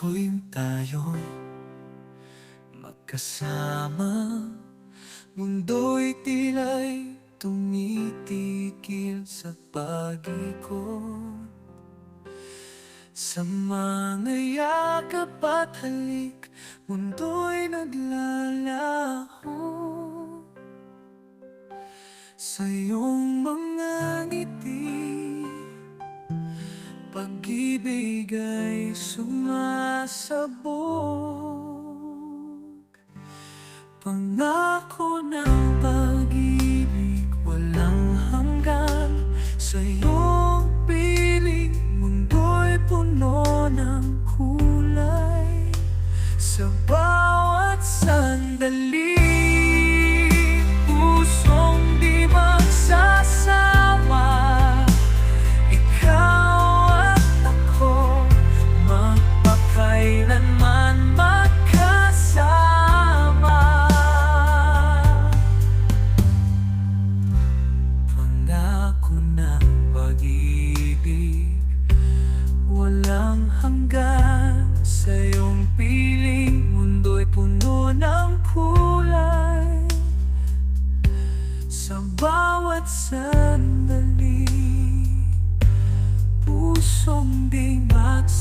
ko'y tayo'y magkasama Mundo'y tila'y tumitigil sa pag-ikot Sa mga yakap at halik Mundo'y naglalaho Sa iyong mga Pag-ibig ay sumasabog. Pangako ng pag-ibig walang hanggan. Sa iyong piling mundo'y puno ng kulay. Sa bawat sandali Walang hanggan Sa iyong piling Mundo'y puno ng kulay. Sa bawat sandali